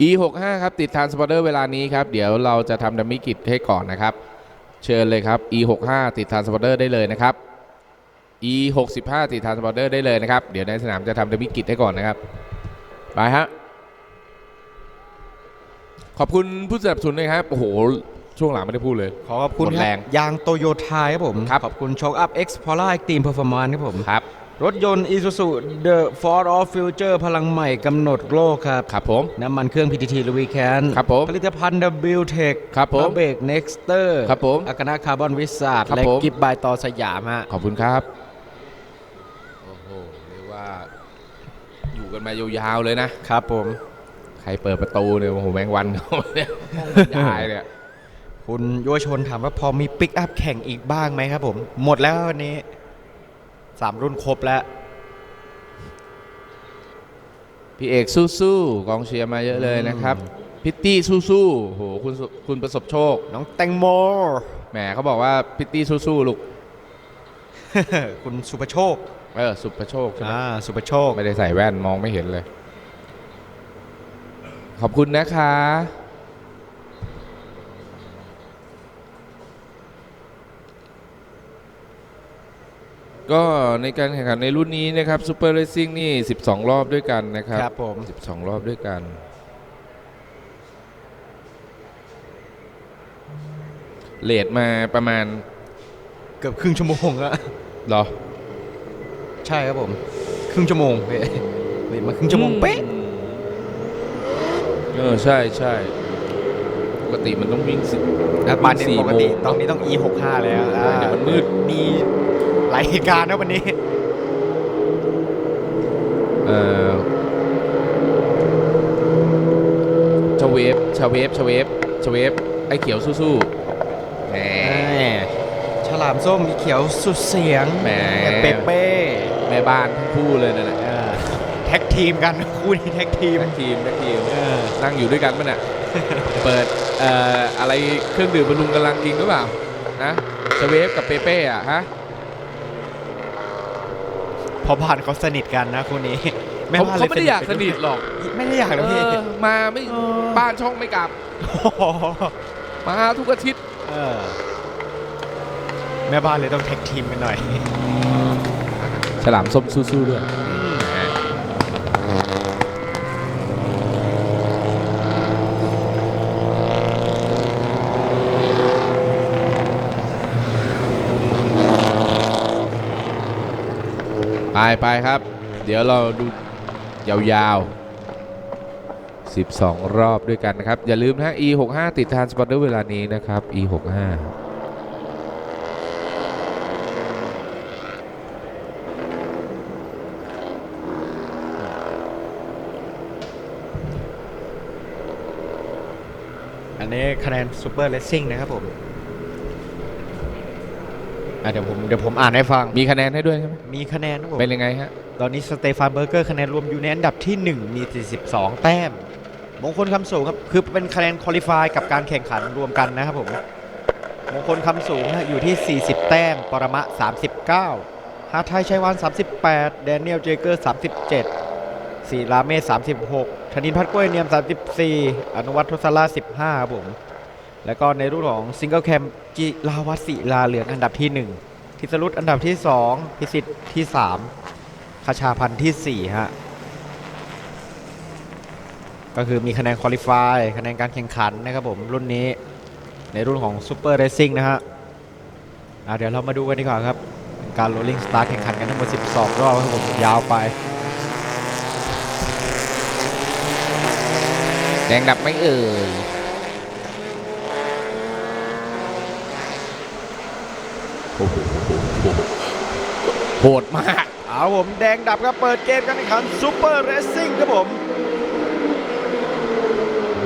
E65 ครับ ติดทานสปอร์เตอร์เวลานี้ครับ เดี๋ยวเราจะทำดัมมิกิจให้ก่อนนะครับ เชิญเลยครับ E65 ติดทานสปอร์เตอร์ได้เลยนะครับ E65 ติดทานสปอร์เตอร์ได้เลยนะครับ เดี๋ยวในสนามจะทำดัมมิกิจให้ก่อนนะครับ ไปฮะ ขอบคุณผู้สนับสนุนนะครับ โอ้โห ช่วงหลังไม่ได้พูดเลย ขอขอบคุณหมดแรงยางโตโยต้าครับผม ครับ ขอบคุณโชคอัพ X p o l a r Extreme Performance ครับผม ครับ รถยนต์ Isuzu The Ford of Future พลังใหม่กำหนดโลกครับ ครับผม น้ำมันเครื่อง PTT ลุยแคนครับผม ผลิตภัณฑ์ W Tech ครับผมเบรก Nexter ครับผมอากนาคาร์บอนวิสาดครับและผมกิฟบายต่อสยามฮะ ขอบคุณครับ โอ้โห เรียกว่า อยู่กันมายาวๆเลยนะ ครับผม ใครเปิดประตูเนี่ย โอ้โห แมงวันเข้ามาเนี่ยห้องบรรยายเนี่ยคุณยุวชนถามว่าพอมีปิกอัพแข่งอีกบ้างไหมครับผม หมดแล้ววันนี้ สามรุ่นครบแล้ว พี่เอกสู้ๆกองเชียร์มาเยอะเลยนะครับ พิตตี้สู้ๆโอ้โหคุณสุคุณประสบโชค น้องแตงโม แหมเขาบอกว่าพิตตี้สู้ๆลูก คุณสุภโชคเออ สุประโชคใช่ไหมอ่าสุภโชค ไม่ได้ใส่แว่นมองไม่เห็นเลย ขอบคุณนะคะ ก็ในการแข่งขันในรุ่นนี้นะครับซูเปอร์เรซิ่งนี่ 12 รอบด้วยกันนะครับครับผม 12 รอบด้วยกัน เลทมาประมาณเกือบครึ่งชั่วโมงแล้วเหรอใช่ครับผม ครึ่งชั่วโมงเว้ยเว้ยมาครึ่งชั่วโมงเป๊ะเออใช่ใช่ปกติมันต้องวิ่งสิอะปานนี้สี่ปกติโมงตอนนี้ต้อง e 6 5แล้วอ่า เดี๋ยว มันมืดมีหลายเหตุการณ์นะวันนี้ เอ่อชาเวฟชาเวฟชาเวฟชาเวฟไอ้เขียวสู้ๆแหมฉลามส้มมีเขียวสุดเสียงแหมเป๊ะเป้แม่บ้านทั้งคู่เลยนั่นแหละเออแท็กทีมกันคู่นี้แท็กทีมแท็กทีมแท็กทีมเออนั่งอยู่ด้วยกันปะเนี่ยเปิดเอ่ออะไรเครื่องดื่มบรรลุงกำลังกินหรือเปล่านะ ชาเวฟกับเปเป้อะฮะพอผ่านเขาสนิทกันนะคู่นี้เขาว่เขาไม่ได้อยากสนิทหรอกไม่ได้อยากเอนะพี่อมาไม่เออ บ้านช่องไม่กลับ โอ้โหมาทุกอาทิตย์เออแม่บ้านเลยต้องแท็กทีมกันหน่อย ฉลามส้มสู้ๆด้วย ไปไปครับ เดี๋ยวเราดูยาวๆ12 รอบด้วยกันนะครับ อย่าลืมนะ E65 ติดทานสปอตเตอร์เวลานี้นะครับ E65 อันนี้คะแนนซูเปอร์เลสซิ่งนะครับผม อะเดี๋ยวผมเดี๋ยวผมอ่านให้ฟัง มีคะแนนให้ด้วยใช่ไหมมีคะแนนครับผมเป็นยังไงฮะ ตอนนี้สเตฟานเบอร์เกอร์คะแนนรวมอยู่ในอันดับที่ 1 มี 42 แต้ม มงคลคำสูงครับ คือเป็นคะแนนคอลิฟายกับการแข่งขันรวมกันนะครับผม มงคลคำสูงนะอยู่ที่ 40 แต้ม ปรมะ 39 ฮาไทยชัยวาน38 แดเนียลเจเกอร์ 37สีลาเมศ36ธนินพัฒน์กล้วยเนียม 34 อนุวัฒน์ทศราช15ครับผม แล้วก็ในรุ่นของซิงเกิลแคมจิลาวัตศิลาเหลืองอันดับที่ 1 ทิสรุตอันดับที่ 2 พิสิทธิ์ที่ 3คชาพันธ์ที่ 4 ฮะ ก็คือมีคะแนนคุริฟายคะแนนการแข่งขันนะครับผม รุ่นนี้ในรุ่นของซูเปอร์เรซิ่งนะฮะเดี๋ยวเรามาดูกันดีกว่าครับ การโรลลิงสตาร์แข่งขันกันทั้งหมด 12 รอบครับผมยาวไปแดงดับไม่เอ่ย โอ้โห โหดมาก เอาผมแดงดับครับเปิดเกมการแข่งขันซูเปอร์เรซิ่งครับผม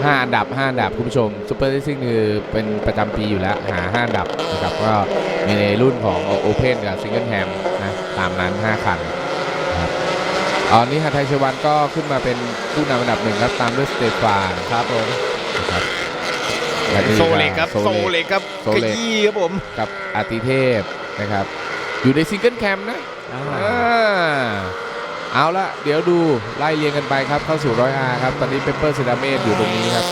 ห้าอันดับห้าอันดับคุณผู้ชมซูเปอร์ a ซิ่งคือเป็นประจำปีอยู่แล้ว หาห้าอันดับนะครับก็มีในรุ่นของโอเพนกับซิงเกิลแฮมนะตามนั้น 5 คันนะครับตอนนี้ฮาไทยชวันก็ขึ้นมาเป็นผู้นำอันดับหนึ่งครับตามด้วยสเตฟานครับผมนะครับและนี่โซเล็กครับโซโซเล็กเล็กครับโซขเล็กยี้ครับผมกับอาติเทพนะครับ อยู่ในซิงเกิลแคมนะอ่าอ่าเอาละเดี๋ยวดูไล่เรียงกันไปครับเข้าสู่ร้อยอาครับ ตอนนี้เปเปอร์เซราเมตอยู่ตรงนี้ครับ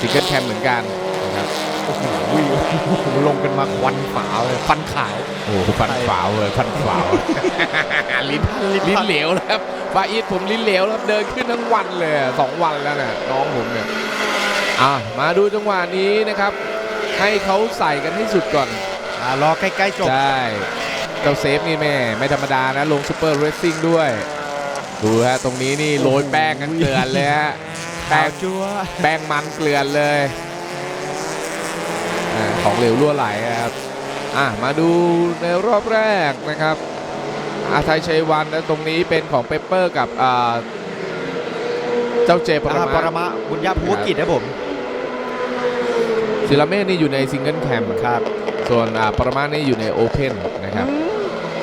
ซิงเกิลแคมเหมือนกันนะครับโอ้โหลงกันมาควันฝาเลยฟันขาวโอ้โหฟันฝาวเลยฟันฝาวลิ้นลิ้นเหลวแล้วครับฟาอีทผมลิ้นเหลวแล้วครับเดินขึ้นทั้งวันเลยอะสองวันแล้วน่ะน้องผมเนี่ยอะมาดูจังหวะนี้นะครับ ให้เขาใส่กันให้สุดก่อน อ่ารอใกล้ๆจบ ใช่เจ้าเซฟนี่แม่ไม่ธรรมดานะ ลงซูเปอร์เรสซิ่งด้วย ดูฮะ ตรงนี้นี่โรยแป้งกันเกลือนเลยฮะแป้ขางวจัวแป้งมันเกลือนเลยอาของเหลวรั่วไหลครับอะมาดูในรอบแรกนะครับอาไทยชัยวันและตรงนี้เป็นของเปเปอร์กับอ่าเจ้าเจปรอ่าปรมา มะบุญญาภูวกิจนะผม ศิลาเมฆนี่อยู่ในซิงเกิลแคมป์ครับ ส่วนอ่าปรมานี่อยู่ในโอเพนนะครับ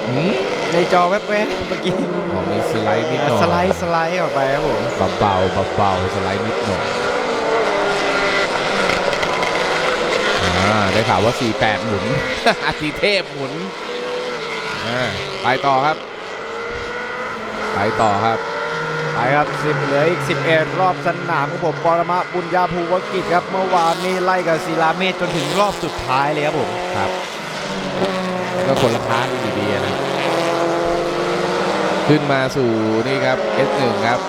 อืมในจอแวบๆเมื่อกี้อ๋อมีสไลด์นิดหน่อยสไลด์สไลด์ออกไปครับผมเบาๆเบาๆสไลด์นิดหน่อยอ่าได้ข่าวว่า 48 หมุนอาทิเทพหมุนอ่าไปต่อครับ ไปต่อครับ ไปครับสิบเหลืออีก 11 รอบสนามครับผมปรมะบุญญาภูวกิจครับ เมื่อวานนี้ไล่กับศิลาเมธจนถึงรอบสุดท้ายเลยครับผม ครับ ก็คนละพาร์ทอยู่ดีอะนะ ขึ้นมาสู่นี่ครับ S1 ครับ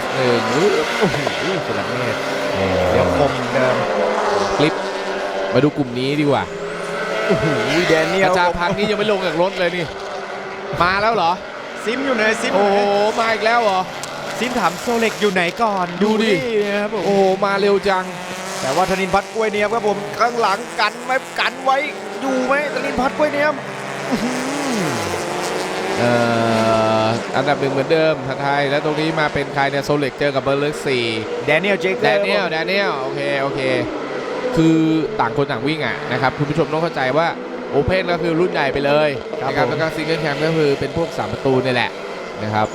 S1 อุ๊ยโอ้โหศิลาเมธโอ้โหเดี๋ยวคมเดิมคลิป มาดูกลุ่มนี้ดีกว่าโอ้โหแดเนียอาลจารย์พักนี่ยังไม่ลงจากรถเลยนี่ มาแล้วเหรอ ซิมอยู่ไหนซิมโอ้โหมาอีกแล้วเหรอ ซิมถามโซเล็กอยู่ไหนก่อนดูดิ นี่นะครับผมโอ้โหมาเร็วจัง แต่ว่าธนินพัฒน์กล้วยเนียมครับผมข้างหลังกันไหมกันไว้อยู่ไหมธนินพัฒน์กล้วยเนียมอื้อหือเอ่ออันดับหนึ่งเหมือนเดิมทันไทยแล้วตรงนี้มาเป็นใครเนี่ยโซเล็กเจอกับเบอร์เล็กสี่แดเนียลเจคแดเนียลแดเนียลโอเคโอเค คือต่างคนต่างวิ่งอะนะครับคุณผู้ชมต้องเข้าใจว่าโอเพนก็คือรุ่นใหญ่ไปเลยนะครับแล้วก็ซิงเกิลแคมก็คือเป็นพวก3ประตูนี่แหละนะครับ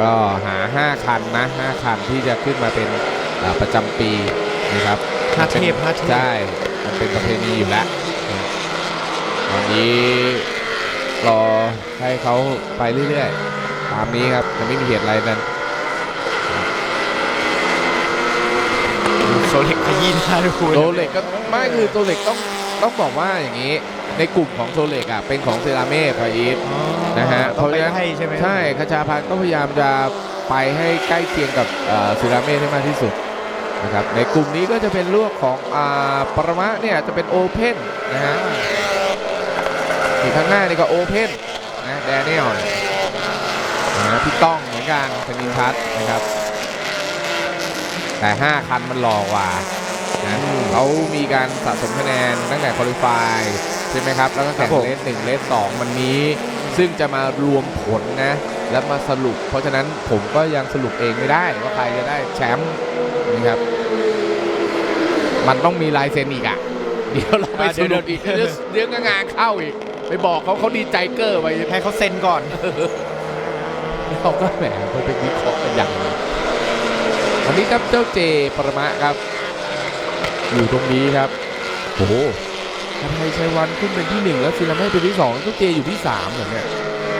ก็หา 5 คันนะ 5 คันที่จะขึ้นมาเป็นอ่าประจำปีนะครับห้าเทพห้าเทพใช่มันเป็นประเพณีอยู่แล้วตอนนี้รอให้เขาไปเรื่อยๆ ตามนี้ครับจะไม่มีเหตุอะไรนั้นโซเล็กขยี้หน้าดูโซเล็กก็ไม่คือโซเล็กต้องต้องบอกว่าอย่างนี้ ในกลุ่มของโซเล็กอะเป็นของเซราเม่พาอีฟ นะฮะต้องไปเพราะฉะนั้นให้ใช่ไหมใช่คชาพันธ์ก็พยายามจะไปให้ใกล้เคียงกับเอ่อเซราเม่ให้มากที่สุดนะครับในกลุ่มนี้ก็จะเป็นลวกของอ่าปรมะเนี่ยจะเป็นโอเพนนะฮะที่ข้างหน้านี่ก็โอเพนนะแดเนียลนะพี่ต้องเหมือนกันธนินทัศน์นะครับ แต่ 5 คันมันหล่อกว่านะเขามีการสะสมคะแนนตั้งแต่คอลิฟายใช่ไหมครับ แล้วก็แข่งเลสหนึ่งเลสสองวันนี้ ซึ่งจะมารวมผลนะ แล้วมาสรุป เพราะฉะนั้นผมก็ยังสรุปเองไม่ได้ว่าใครจะได้แชมป์นะครับ มันต้องมีลายเซ็นอีกอะ เดี๋ยวเราไปสรุปอีกเดี๋ยวเดี๋ยวงานเข้าอีก ไปบอกเขาเขาดีใจเกอร์ไปให้เขาเซ็นก่อนเราก็แหมไปเป็นวิเคราะห์กันอย่างนี้วันนี้ครับเจ้าเจปรมะครับ อยู่ตรงนี้ครับโอ้โห ทไทยชัยวันขึ้นเป็นที่หนึ่งแล้วศิลาเม่เป็นที่สองเจ้าเจอยู่ที่สามเหรอเนี่ย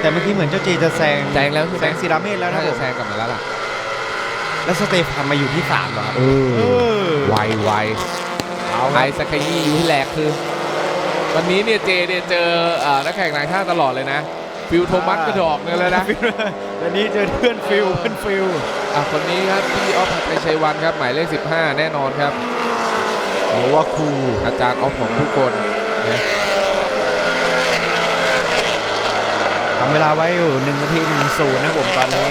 แต่เมื่อกี้เหมือนเจ้าเจจะแซงแซงแล้วใช่ไหมแซงศิลาเมธแล้วนะน่าผจะมแซงกลับมาแล้วล่ะแล้วสเตฟานมาอยู่ที่สามเหรอครับเอเอออไวไวเอาคไอรับสักยี่อยู่ที่แหลกคือ วันนี้เนี่ยเจเนี่ยเจอเอ่อนักแข่งนายท่าตลอดเลยนะ ฟิลโทมัสก็ดอกเงินเลยนะเดี๋ยวนี้เจอเพื่อนฟิลเพื่อนฟิลอะคนนี้ครับพี่ออฟไทยชัยวันครับหมายเลข 15 แน่นอนครับโอ้ว่าครูอาจารย์ออฟของทุกคนนะ ทำเวลาไว้อยู่หนึ่งนาทีหนึ่งศูนย์นะผมตอนนี้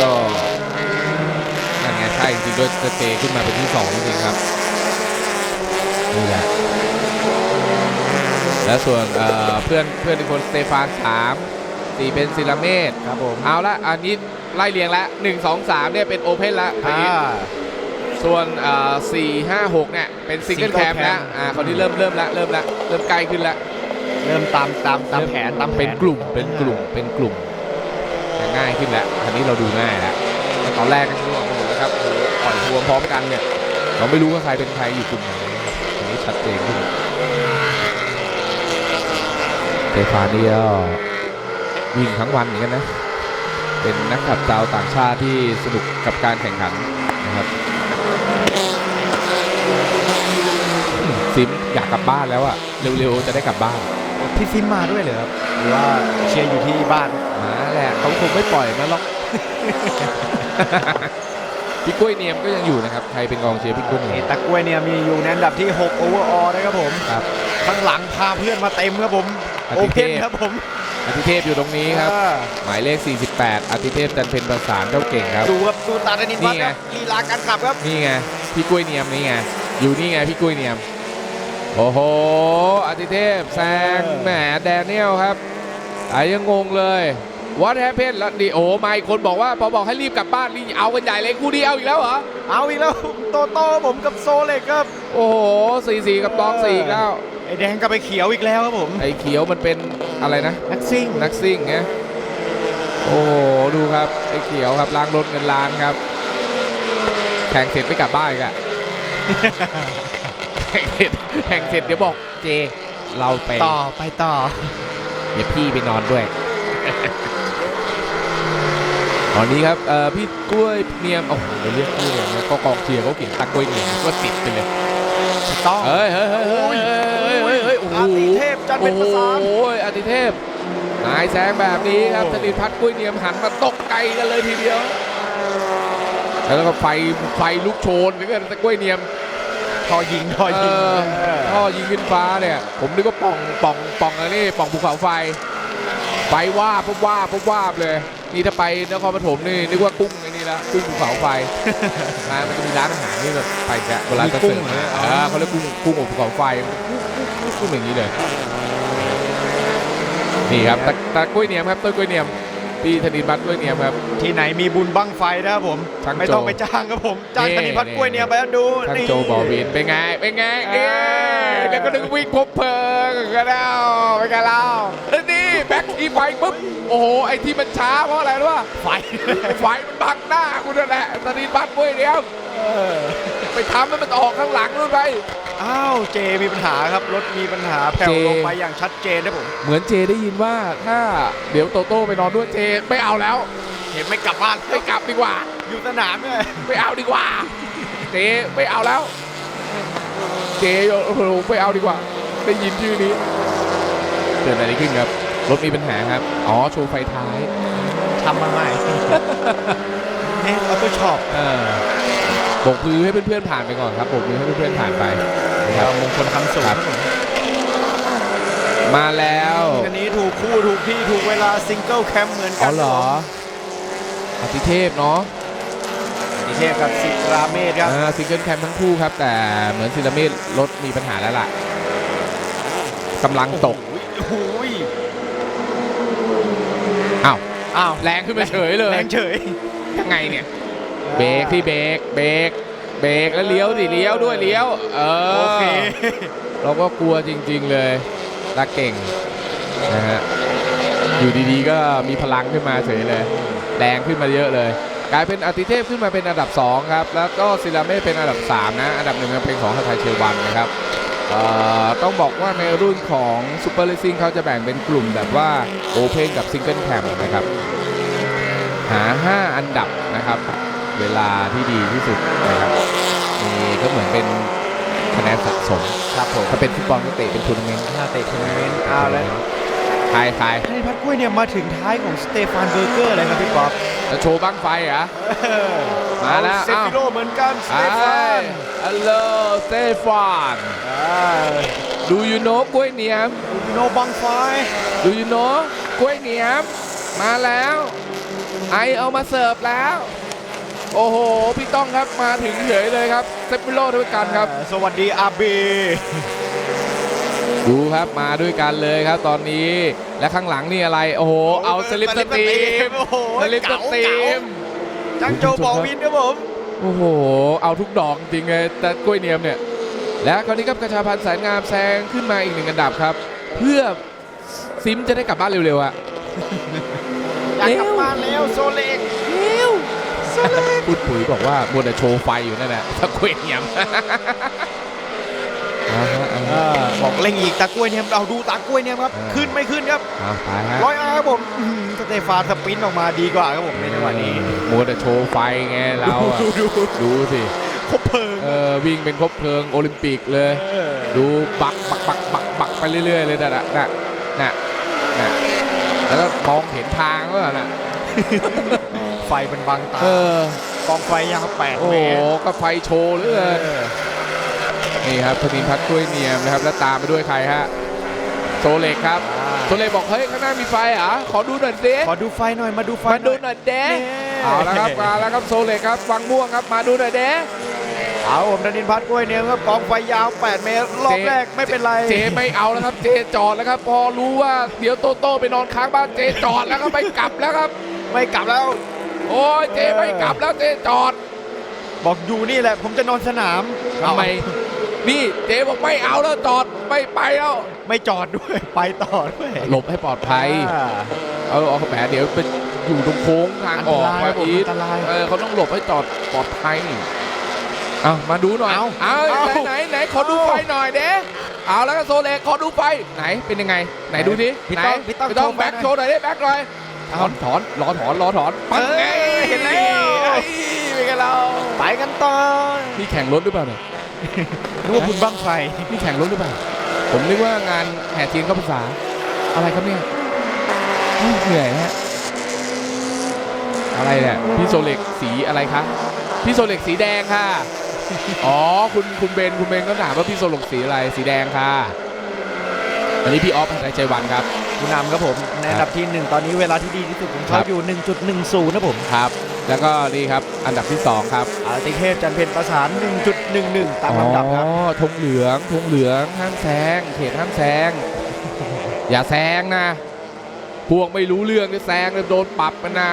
ก็นั่นไงใช่จริงๆด้วยสเตย์ขึ้นมาเป็นที่สองจริงๆครับนี่แหละและส่วนเอ่อเพื่อนเพื่อนอีกคนสเตฟานสามสี่เป็นศิลาเมธครับผม เอาละอันนี้ไล่เรียงละหนึ่งสองสามเนี่ยเป็นโอเพนละไปอ่าอีก ส่วนเอ่อสี่ห้าหกเนี่ยเป็นซิงเกิล Single แคม cam แล้วอ่าคนที่เริ่มเริ่มละเริ่มละเริ่มใกล้ขึ้นละเริ่มตามตามตามแผนตามแผนเป็นกลุ่มเป็นกลุ่มเป็นกลุ่มจะง่ายขึ้นแล้วอันนี้เราดูง่ายแล้วแต่ตอนแรกก็คือว่าโอ้โหนะครับโอ้โหปล่อยรวมพร้อมกันเนี่ยเราไม่รู้ว่าใครเป็นใครอยู่กลุ่มไหนนะครับอันนี้ชัดเจนขึ้นเตฟาเนียลวิ่งทั้งวันเหมือนกันนะ เป็นนักขับชาวต่างชาติที่สนุกกับการแข่งขันนะครับอืม ซิมอยากกลับบ้านแล้วอะเร็วๆจะได้กลับบ้านพี่ฟิล์มมาด้วยเหรอครับหรือว่าเชียร์อยู่ที่บ้านมาแหละเขาคงไม่ปล่อยมาหรอกพี่กล้วยเนียมก็ยังอยู่นะครับใครเป็นกองเชียร์พี่กล้วยเนีเอยมตะกล้วยเนี่ยมีอยู่ในอันดับที่6โอเวอร์ออนะครับผมครับข้างหลังพาเพื่อนมาเต็มครับผมอาโอทิเพเทนพครับผมอาทิเทพอยู่ตรงนี้ครับอ่าหมายเลข 48อาทิเทพจันเพนประสานเจ้าเก่งครับ ดูครับดูตาดนินวัฒน์นี่ไงครับลีลาการขับครับ นี่ไง พี่กล้วยเนียมนี่ไง อยู่นี่ไงพี่กล้วยเนียม โอ้โหอาทิเทพแซงแหมแดเนียลครับไอ้ยังงงเลย What happened แล้วดิโอมาอีกคนบอกว่าพอบอกให้รีบกลับบ้านนี่เอากันใหญ่เลยคู่นี้เอาอีกแล้วเหรอ เอาอีกแล้ว โตโต้ผมกับโซเล็กครับ โอ้โหสี่สี่กับตองสี่อีกแล้วไอแดงกับไปเขียวอีกแล้วครับผม ไอ้เขียวมันเป็นอะไรนะ นักซิ่ง นักซิ่งไงโอ้โหดูครับไอ้เขียวครับล้างรถเงินล้านครับแข่งเสร็จไม่กลับบ้านอีกอะ แข่งเสร็จแข่งเสร็จเดี๋ยวบอกเจ เราไปต่อไปต่อ เดี๋ยวพี่ไปนอนด้วยตอนนี้ครับเอ่อพี่กล้วยเนียมโอ้โหเรียกกล้วยเนียมนะก็กองเชียร์เขาเขียนตักกล้วยเนียมก็ติดไปเลยต้องเฮ้ยเฮ้ยเฮ้ยเฮ้ยเฮ้ยเฮ้ยเฮ้ยโอ้โหอาติเทพจันทร์เป็นประสานโอ้ยอาติเทพนายแซงแบบนี้ครับโอ้ธนิตพัฒน์กุ้ยเนียมหันมาตกไกลกันเลยทีเดียวแล้วก็ไฟไฟลุกโชนเหมือนกันตะกล้วยเนียม ทอยิงทอยิงเออเออท่อยิงขึ้นฟ้าเนี่ย ผมนึกว่าป่องป่องป่องอะไรนี่ป่องภูเขาไฟ ไฟว่าบปุ๊บว่าบปุ๊บว่าบเลย นี่ถ้าไปนครปฐมนี่นึกว่ากุ้งไอ้นี่ละกุ้งภูเขาไฟนะมันจะมีร้านอาหารนี่แบบไปแกะเวลาจะเสิร์ฟมีกุ้งเหรอเออเขาเรียกกุ้งกุ้งอบภูเขาไฟกุ้งอย่างนี้เลย นี่ครับตะตะกล้วยเนียมครับต้นกล้วยเนียม พี่ธนิตบัตรกล้วยเนียมครับ ที่ไหนมีบุญบั้งไฟนะครับผม ช่างไม่ต้องไปจ้างครับผมจ้างนี่ธนิพัฒน์กล้วยเนี่ยไปแล้วดูท่านนี่ โจบอวินเป็นไงเป็นไงเอเอ๊อแล้วก็นึกวิ่งพบเพลิงกันแล้วเป็นไงเล่าแล้วนี่แบ็คทีไฟปุ๊บโอ้โหไอ้ที่มันช้าเพราะอะไรรู้ป่ะไฟ ไฟมันบังหน้าคุณนั่นแหละตอนนี้บัตรกล้วยเนียม เออ ไปทำให้มันออกข้างหลังนู่นไป อ้าวเจมีปัญหาครับรถมีปัญหาแผ่วเจลงไปอย่างชัดเจนนะผมเหมือนเจได้ยินว่าถ้าเดี๋ยวโตโต้ไปนอนด้วยเจไม่เอาแล้ว เห็นไม่กลับบ้านไม่กลับดีกว่า อยู่สนามเลยไม่เอาดีกว่า เจไม่เอาแล้ว เจโอ้โหไม่เอาดีกว่า ได้ยินชื่อนี้เกิดอะไรขึ้นครับรถมีปัญหาครับ อ๋อ โชว์ไฟท้าย ทำมาใหม่เน้นออโต้ช็อปเออโบกมือให้เพื่อนๆผ่านไปก่อนครับโบกมือให้เพื่อนๆผ่านไปนะครับมงคลคำสูงครับมาแล้วอันนี้ถูกคู่ถูกที่ถูกเวลาซิงเกิลแคมเหมือนอ๋กัอนเหรออติเทพเนาะนิเทพกับสิราเมธครับอ่าซิงเกิลแคมทั้งคู่ครับ แต่เหมือนซิลาเมตรถมีปัญหาแล้วล่ะกำลังตกโอ้โหอ้าวอ้าวแรงขึ้นมาเฉยเลยแรงเฉยยังไงเนี่ย เบรกที่เบรกเบรกเบรกแล้วเลี้ยวดิเลี้ยวด้วยเลี้ยว เออโอเคเราก็กลัวจริง ๆเลยตาเก่งนะฮะอยู่ดีๆก็มีพลังขึ้นมาเฉยเลยแรงขึ้นมาเยอะเลย กลายเป็นอาติเทพขึ้นมาเป็นอันดับ 2 ครับ แล้วก็ซิลาเม่เป็นอันดับ 3 นะ อันดับหนึ่งเป็นของฮาไทยเชลวันนะครับเอ่อต้องบอกว่าในรุ่นของซูเปอร์เลซิ่งเขาจะแบ่งเป็นกลุ่มแบบว่าโอเพนกับซิงเกิลแคมนะครับ หา 5 อันดับนะครับ เวลาที่ดีที่สุดนะครับนี่ก็เหมือนเป็นคะแนนสะสมครับผมถ้าเป็นฟุตบอลก็เตะเป็นทัวร์นาเมนต์ถ้าเตะทัวร์นาเมนต์อ้าวแล้วใครใครให้พัดกล้วยเนี่ยมาถึงท้ายของสเตฟานเบอร์เกอร์เลยครับพี่ป๊อปจะโชว์บ้างไฟเหรอมาแล้วเซฟิโลเหมือนกันสไอ้เตฟานฮัลโหลสเตฟานอ่าดูยูโนกล้วยเหนียมโนบังไฟดูยูโนกล้วยเหนียมมาแล้วไอเอามาเสิร์ฟแล้ว โอ้โห พี่ต้องครับมาถึงเฉยเลยครับเซฟิโลด้วยกันครับอ่าสวัสดีอาบีดูครับมาด้วยกันเลยครับตอนนี้และข้างหลังนี่อะไร โอ้โห เอาสลิปสตรีมโอ้โหสลิปสเก๋าตรีเก๋ามจังโจบอวินครับผมโอ้โห เอาทุกดอกจริงเลยแต่กล้วยเนียมเนี่ย และคราวนี้ครับกระชาพันธ์แสนงามแซงขึ้นมาอีกหนึ่งอันดับครับ เพื่อซิมจะได้กลับบ้านเร็วๆอะอยากกลับบ้านแล้วโซเล็กเร็ว พูดปุ๋ยบอกว่ามัวแต่โชว์ไฟอยู่นั่นแหละตะกล้วยเนียมเอาฮะเอาเออ่าบอกเล่งอีกตากล้วยเนี่ยเอาดูตากล้วยเนี่ยครับเออขึ้นไม่ขึ้นครับเอาไปฮะร้อยอาครับผมอื้อหือสเตฟานสปรินต์ออกมาดีกว่าครับผมในจังหวะนี้มัวแต่โชว์ไฟไงเราอะดูดูดูสิคบเพลิงเออวิ่งเป็นครบเพลิงโอลิมปิกเลยเออดูบักบักบักบักบักไปเรื่อย ๆ เลยน่ะน่ะน่ะน่ะน่ะแล้วก็มองเห็นทางแล้วน่ะ ไฟเป็นบังตาเออกองไฟยาวแปดโอ้เมโหตรก็ไฟโชว์เหลยเออนี่ครับธนินพัฒน์กล้วยเนียมนะครับแล้วตามไปด้วยใครฮะโซเล็กครับโซเล็กบอกเฮ้ยข้างหน้ามีไฟเหรอขอดูหน่อยสิขอดูไฟหน่อยมาดูไฟมาดูหน่อยเด้นี่เอาแล้วครับมาแล้วครับโซเล็กครับวังม่วงครับมาดูหน่อยเด้ เอาผมธนินพัฒน์กล้วยเนี่ยครับกองไฟยาว 8 เมตร รอบแรกไม่เป็นไร เจไม่เอาแล้วครับเจจอดแล้วครับ พอรู้ว่าเดี๋ยวโตโต้ไปนอนค้างบ้านเจจอดแล้วก็ไม่กลับแล้วครับ ไม่กลับแล้ว โอ้ยเจไม่กลับแล้วเจจอดบอกอยู่นี่แหละ ผมจะนอนสนามทำไมนี่เจบอกไม่เอาแล้วจอดไม่ไปแล้วไม่จอดด้วย ไปต่อด้วยหลบให้ปลอดภัย อ่า เอาเอาแหมเดี๋ยวไปอยู่ตรงโค้งทางออกอันตรายมาผมอีทอันตรายเออเขาต้องหลบให้จอดปลอดภัยเอามาดูหน่อยเอาเอาเอาไหนไหนไหนขอดูไฟหน่อยเด้เอาแล้วก็โซเล็กขอดูไฟไหนเป็นยังไง ไหนดูดิพี่ไหนต้องพี่ต้องพี่ต้องโชว์ไฟแบ็คหน่อยโชว์หน่อยดิแบ็คหน่อย ถอนถอนรอถอนรอถอนปังไงเอ้ยเห็นแล้วเอ้ยเป็นไงเราไปกันต่อนี่แข่งรถหรือเปล่าเนี่ยนึกว่าคุณบังไฟนี่แข่งรถหรือเปล่า ผมนึกว่างานแห่เทียนเข้าพรรษาอะไรครับเนี่ยเฮ้ยเหนื่อยฮะอะไรเนี่ยพี่โซเล็กสีอะไรคะพี่โซเล็กสีแดงค่ะอ๋อคุณคุณเบนคุณเบนก็ถามว่าพี่โซเล็กสีอะไรสีแดงค่ะอันนี้พี่ออฟในใจวันครับ ผู้นำครับผมในอันดับที่หนึ่งตอนนี้เวลาที่ดีที่สุดของครัเขาบอยู่ 1.10นะผมครับ แล้วก็นี่ครับอันดับที่สองครับอาติเทพจันเพนประสาน 1.11 ตามลำดับครับ อ๋อธงเหลืองธงเหลืองห้ามแซงเขตห้ามแซง อย่าแซงนะ พวกไม่รู้เรื่องจะแซงจะโดนปรับมันนะ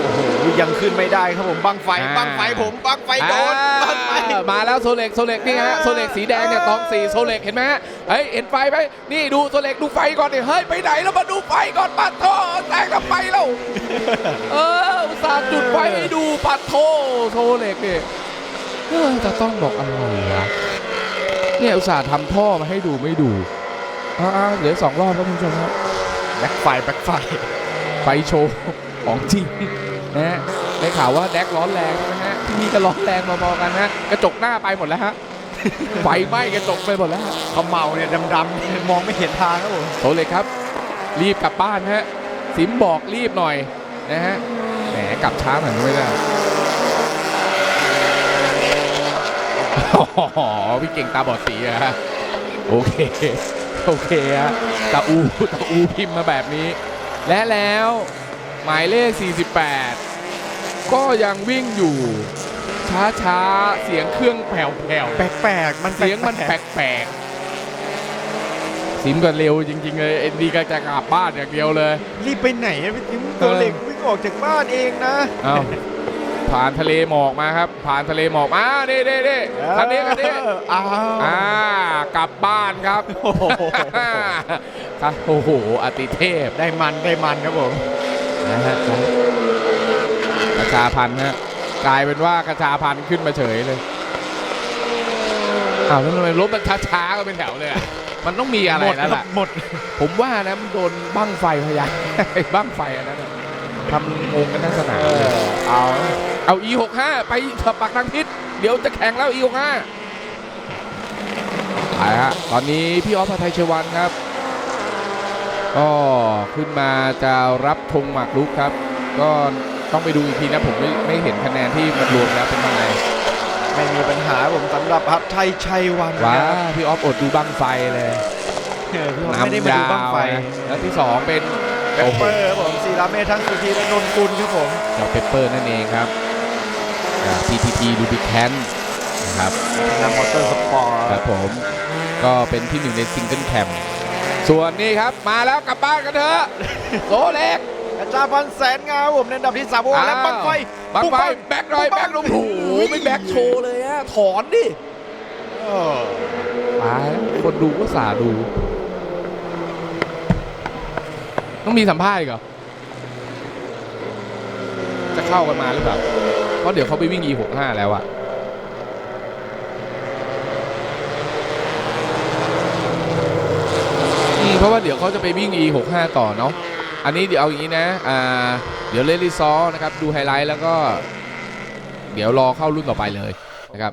โอ้โห ยังขึ้นไม่ได้ครับผมบังไฟอ่า บังไฟผมบังไฟโดนอ่าบังไฟมาแล้วโซเล็กโซเล็กนี่ฮะโซเล็กสีแดงเนี่ยตองสีโซเล็กเห็นไหมฮะเฮ้ยเห็นไฟไหมนี่ดูโซเล็กดูไฟก่อนดิเฮ้ยไปไหนแล้วมาดูไฟก่อนปัดโทแซงทำไมแล้วเอออุตส่าห์จุดไฟให้ดูปัดโทโซเล็กเนี่ยเออจะต้องบอกอะไรวะเนี่ยอุตส่าห์ทำท่อมาให้ดูไม่ดูอ่าๆเหลือสองรอบครับคุณผู้ชมครับ แบ็คไฟแบ็คไฟ ไฟโชว์ของจริง นะฮะได้ข่าวว่าแดกร้อนแรงใช่ไหมฮะที่นี่ก็ร้อนแรงพอๆกันฮะกระจกหน้าไปหมดแล้วฮะไฟไหม้กระจกไปหมดแล้วฮะเขาเมาเนี่ยดำๆมองไม่เห็นทางครับผมโทรเลยครับ รีบกลับบ้านฮะสิมบอกรีบหน่อยนะฮะแหมกลับช้าหน่อยก็ไม่ได้อ๋อพี่เก่งตาบอดสีอะฮะโอเคโอเคฮะตาอูตาอูพิมพ์มาแบบนี้ และแล้ว หมายเลข 48 ก็ยังวิ่งอยู่ช้าๆเสียงเครื่องแผ่วแปลกๆมันๆเสียงมันแปลกๆซิมก็เร็วจริง ๆ เลยเอ็นดีก็จะกลับบ้านอย่างเดียวเลย รีบไปไหนอะพี่ทิมตัวเล็กวิ่งออกจากบ้านเองนะเอ้าผ่านทะเลหมอกมาครับ ผ่านทะเลหมอกมาเด้เด้เด้คันนี้คันนี้เอออ้าวอ่ากลับบ้านครับโอ้โหครับโอ้โหอติเทพได้มันได้มันครับผม นะฮะกระชาพันธุ์ฮะกลายเป็นว่ากระชาพันธุ์ขึ้นมาเฉยเลยอ้าวแล้วทำไมรถมันช้าๆก็เป็นแถวเลยอะมันต้องมีอะไรหมดแล้วครัล่ะบหมด ผมว่านะมันโดนบั้งไฟพยานไอ้บั้งไฟอันนั้นน่ะทำงงกันทั้งสนามเอเลยอเอาเอา E65 ไปปักทางทิศเดี๋ยวจะแข่งแล้ว E65 ไปฮะตอนนี้พี่ออฟพาไทยเชยวันครับ ก็ขึ้นมาจะรับธงหมากรุกครับ ก็ต้องไปดูอีกทีนะผมไม่ไม่เห็นคะแนนที่มันรวมแล้วเป็นยังไงไม่มีปัญหาผมสำหรับพัดไทยชัยวันว้าครับพี่ออฟอดดูบั้งไฟเลยเออพี่ผมไม่ได้มาดูบ้างไฟนะแล้วที่สองเป็นเปปเปอร์ครับผมซีราเมทั้งสุธีและนนกุลครับผมเจ้าเปเปอร์นั่นเองครับจาก PTT Lubricant นะครับนำมอเตอร์สปอร์ครับผมก็เป็นที่หนึ่งในซิงเกิลแคม ส่วนนี้ครับมาแล้วกลับบ้านกันเถอะโซเล็กอาจารย์พันแสนงามครับผมในอันดับที่สามโอ้และบังไฟบังไฟปุ๊แบ็คหน่อยแบ็คลงโอ้โหไม่แบ็คโชว์เลยอะถอนดิเออตายแล้วคนดูก็สาดู ต้องมีสัมภาษณ์อีกเหรอ จะเข้ากันมาหรือเปล่า เพราะเดี๋ยวเขาไปวิ่ง E65 แล้วอะ ราะว่าเดี๋ยวเขาจะไปวิ่ง E 6 5 ต่อเนาะอันนี้เดี๋ยวเอาอย่างนี้นะอ่าเดี๋ยวเล่นรีซอนะครับดูไฮไลท์แล้วก็ เดี๋ยวรอเข้ารุ่นต่อไปเลยนะครับ